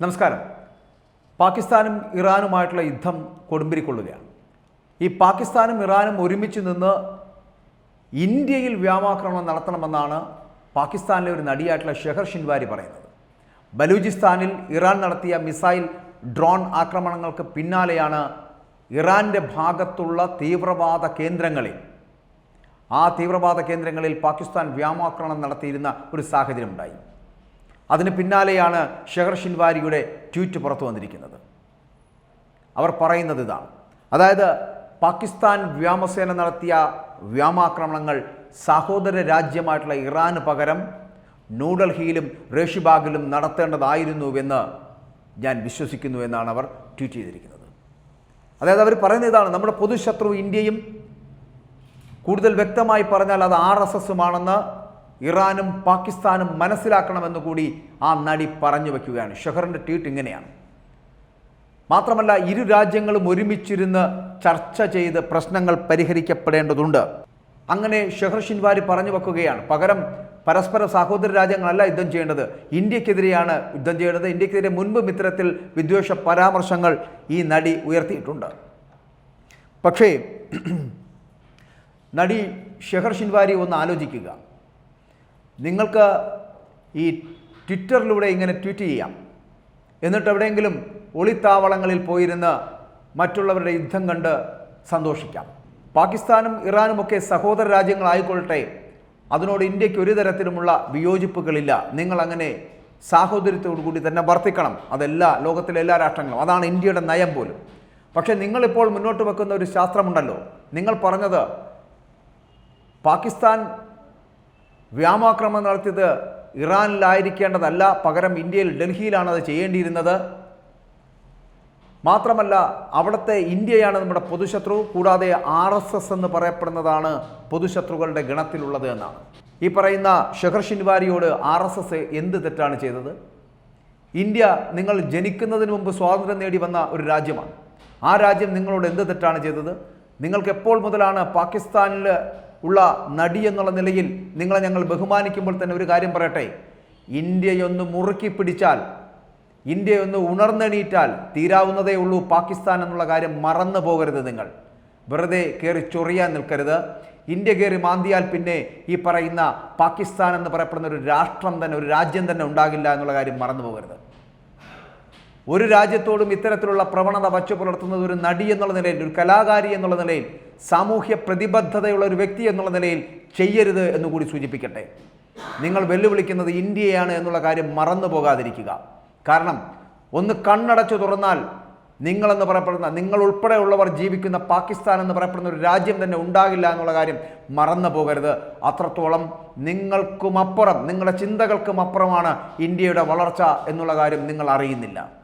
നമസ്കാരം. പാകിസ്ഥാനും ഇറാനുമായിട്ടുള്ള യുദ്ധം കൊടുമ്പിരിക്കൊള്ളുകയാണ്. ഈ പാകിസ്ഥാനും ഇറാനും ഒരുമിച്ച് നിന്ന് ഇന്ത്യയിൽ വ്യാമാക്രമണം നടത്തണമെന്നാണ് പാകിസ്ഥാനിലെ ഒരു നടിയായിട്ടുള്ള ഷെഹർ ഷിൻവാരി പറയുന്നത്. ബലൂചിസ്ഥാനിൽ ഇറാൻ നടത്തിയ മിസൈൽ ഡ്രോൺ ആക്രമണങ്ങൾക്ക് പിന്നാലെയാണ് ഇറാന്റെ ഭാഗത്തുള്ള തീവ്രവാദ കേന്ദ്രങ്ങളിൽ ആ തീവ്രവാദ കേന്ദ്രങ്ങളിൽ പാകിസ്ഥാൻ വ്യാമാക്രമണം നടത്തിയിരുന്ന ഒരു സാഹചര്യം സാഹചര്യമുണ്ടായി. അതിന് പിന്നാലെയാണ് ഷെഹർ ഷിൻവാരിയുടെ ട്വീറ്റ് പുറത്തു വന്നിരിക്കുന്നത്. അവർ പറയുന്നത് ഇതാണ്. അതായത് പാകിസ്ഥാൻ വ്യോമസേന നടത്തിയ വ്യോമാക്രമണങ്ങൾ സഹോദര രാജ്യമായിട്ടുള്ള ഇറാന് പകരം ന്യൂഡൽഹിയിലും റേഷിബാഗിലും നടത്തേണ്ടതായിരുന്നുവെന്ന് ഞാൻ വിശ്വസിക്കുന്നു എന്നാണ് അവർ ട്വീറ്റ് ചെയ്തിരിക്കുന്നത്. അതായത് അവർ പറയുന്ന ഇതാണ്. നമ്മുടെ പൊതുശത്രു ഇന്ത്യയും കൂടുതൽ വ്യക്തമായി പറഞ്ഞാൽ അത് ആർ എസ് എസുമാണെന്ന് ഇറാനും പാകിസ്ഥാനും മനസ്സിലാക്കണമെന്ന് കൂടി ആ നടി പറഞ്ഞു വയ്ക്കുകയാണ് ഷെഹറിന്റെ ട്വീറ്റ് ഇങ്ങനെയാണ്. മാത്രമല്ല ഇരു രാജ്യങ്ങളും ഒരുമിച്ചിരുന്ന് ചർച്ച ചെയ്ത് പ്രശ്നങ്ങൾ പരിഹരിക്കപ്പെടേണ്ടതുണ്ട്. അങ്ങനെ ഷെഹർ ഷിൻവാരി പറഞ്ഞു വെക്കുകയാണ്. പകരം പരസ്പര സഹോദര രാജ്യങ്ങളല്ല യുദ്ധം ചെയ്യേണ്ടത്. ഇന്ത്യക്കെതിരെയാണ് യുദ്ധം ചെയ്യേണ്ടത്. ഇന്ത്യക്കെതിരെ മുൻപും ഇത്തരത്തിൽ വിദ്വേഷ പരാമർശങ്ങൾ ഈ നടി ഉയർത്തിയിട്ടുണ്ട്. പക്ഷേ നടി ഷെഹർ ഷിൻവാരി ഒന്ന് ആലോചിക്കുക. നിങ്ങൾക്ക് ഈ ട്വിറ്ററിലൂടെ ഇങ്ങനെ ട്വീറ്റ് ചെയ്യാം. എന്നിട്ട് എവിടെയെങ്കിലും ഒളിത്താവളങ്ങളിൽ പോയിരുന്ന് മറ്റുള്ളവരുടെ യുദ്ധം കണ്ട് സന്തോഷിക്കാം. പാകിസ്ഥാനും ഇറാനുമൊക്കെ സഹോദര രാജ്യങ്ങളായിക്കൊള്ളട്ടെ അതിനോട് ഇന്ത്യയ്ക്ക് ഒരു തരത്തിലുമുള്ള വിയോജിപ്പുകളില്ല. നിങ്ങൾ അങ്ങനെ സാഹോദര്യത്തോടു കൂടി തന്നെ വർത്തിക്കണം. അതെല്ലാ ലോകത്തിലെ എല്ലാ രാഷ്ട്രങ്ങളും. അതാണ് ഇന്ത്യയുടെ നയം പോലും. പക്ഷേ നിങ്ങളിപ്പോൾ മുന്നോട്ട് വെക്കുന്ന ഒരു ശാസ്ത്രമുണ്ടല്ലോ. നിങ്ങൾ പറഞ്ഞത് പാകിസ്ഥാൻ വ്യോമാക്രമണം നടത്തിയത് ഇറാനിലായിരിക്കേണ്ടതല്ല. പകരം ഇന്ത്യയിൽ ഡൽഹിയിലാണ് അത് ചെയ്യേണ്ടിയിരുന്നത്. മാത്രമല്ല അവിടുത്തെ ഇന്ത്യയാണ് നമ്മുടെ പൊതുശത്രു കൂടാതെ ആർ എസ് എസ് എന്ന് പറയപ്പെടുന്നതാണ് പൊതുശത്രുക്കളുടെ ഗണത്തിലുള്ളത് എന്നാണ്. ഈ പറയുന്ന ഷെഹർ ഷിൻവാരിയോട് ആർ എസ് എസ് എന്ത് തെറ്റാണ് ചെയ്തത്? ഇന്ത്യ നിങ്ങൾ ജനിക്കുന്നതിന് മുമ്പ് സ്വാതന്ത്ര്യം നേടി വന്ന ഒരു രാജ്യമാണ്. ആ രാജ്യം നിങ്ങളോട് എന്ത് തെറ്റാണ് ചെയ്തത്? നിങ്ങൾക്ക് എപ്പോൾ മുതലാണ് പാകിസ്ഥാനിൽ ഉള്ള നടി എന്നുള്ള നിലയിൽ നിങ്ങളെ ഞങ്ങൾ ബഹുമാനിക്കുമ്പോൾ തന്നെ ഒരു കാര്യം പറയട്ടെ. ഇന്ത്യയൊന്ന് മുറുക്കി പിടിച്ചാൽ ഇന്ത്യയൊന്ന് ഉണർന്നെണീറ്റാൽ തീരാവുന്നതേ ഉള്ളൂ പാകിസ്ഥാൻ എന്നുള്ള കാര്യം മറന്നു പോകരുത് നിങ്ങൾ. വെറുതെ കയറി ചൊറിയാൻ നിൽക്കരുത്. ഇന്ത്യ കയറി മാന്തിയാൽ പിന്നെ ഈ പറയുന്ന പാകിസ്ഥാൻ എന്ന് പറയപ്പെടുന്ന ഒരു രാഷ്ട്രം തന്നെ ഒരു രാജ്യം തന്നെ ഉണ്ടാകില്ല എന്നുള്ള കാര്യം മറന്നു പോകരുത്. ഒരു രാജ്യത്തോടും ഇത്തരത്തിലുള്ള പ്രവണത വച്ചു പുലർത്തുന്നത് ഒരു നടി എന്നുള്ള നിലയിൽ ഒരു കലാകാരി എന്നുള്ള നിലയിൽ സാമൂഹ്യ പ്രതിബദ്ധതയുള്ള ഒരു വ്യക്തി എന്നുള്ള നിലയിൽ ചെയ്യരുത് എന്ന് കൂടി സൂചിപ്പിക്കട്ടെ. നിങ്ങൾ വെല്ലുവിളിക്കുന്നത് ഇന്ത്യയാണ് എന്നുള്ള കാര്യം മറന്നു പോകാതിരിക്കുക. കാരണം ഒന്ന് കണ്ണടച്ചു തുറന്നാൽ നിങ്ങളെന്ന് പറയപ്പെടുന്ന നിങ്ങൾ ഉൾപ്പെടെയുള്ളവർ ജീവിക്കുന്ന പാകിസ്ഥാൻ എന്ന് പറയപ്പെടുന്ന ഒരു രാജ്യം തന്നെ ഉണ്ടാകില്ല എന്നുള്ള കാര്യം മറന്നു പോകരുത്. അത്രത്തോളം നിങ്ങൾക്കുമപ്പുറം നിങ്ങളുടെ ചിന്തകൾക്കും അപ്പുറമാണ് ഇന്ത്യയുടെ വളർച്ച എന്നുള്ള കാര്യം നിങ്ങൾ അറിയുന്നില്ല.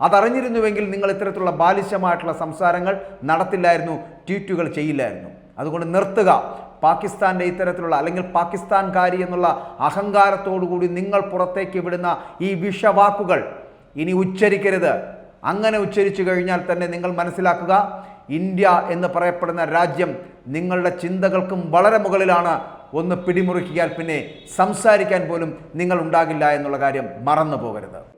അതറിഞ്ഞിരുന്നുവെങ്കിൽ നിങ്ങൾ ഇത്തരത്തിലുള്ള ബാലിശമായിട്ടുള്ള സംസാരങ്ങൾ നടത്തില്ലായിരുന്നു ട്വീറ്റുകൾ ചെയ്യില്ലായിരുന്നു. അതുകൊണ്ട് നിർത്തുക. പാകിസ്ഥാന്റെ ഇത്തരത്തിലുള്ള അല്ലെങ്കിൽ പാകിസ്ഥാൻകാരി എന്നുള്ള അഹങ്കാരത്തോടുകൂടി നിങ്ങൾ പുറത്തേക്ക് വിടുന്ന ഈ വിഷവാക്കുകൾ ഇനി ഉച്ചരിക്കരുത്. അങ്ങനെ ഉച്ചരിച്ചു കഴിഞ്ഞാൽ തന്നെ നിങ്ങൾ മനസ്സിലാക്കുക ഇന്ത്യ എന്ന് പറയപ്പെടുന്ന രാജ്യം നിങ്ങളുടെ ചിന്തകൾക്കും വളരെ മുകളിലാണ്. ഒന്ന് പിടിമുറുക്കിയാൽ പിന്നെ സംസാരിക്കാൻ പോലും നിങ്ങൾ ഉണ്ടാകില്ല എന്നുള്ള കാര്യം മറന്നു പോകരുത്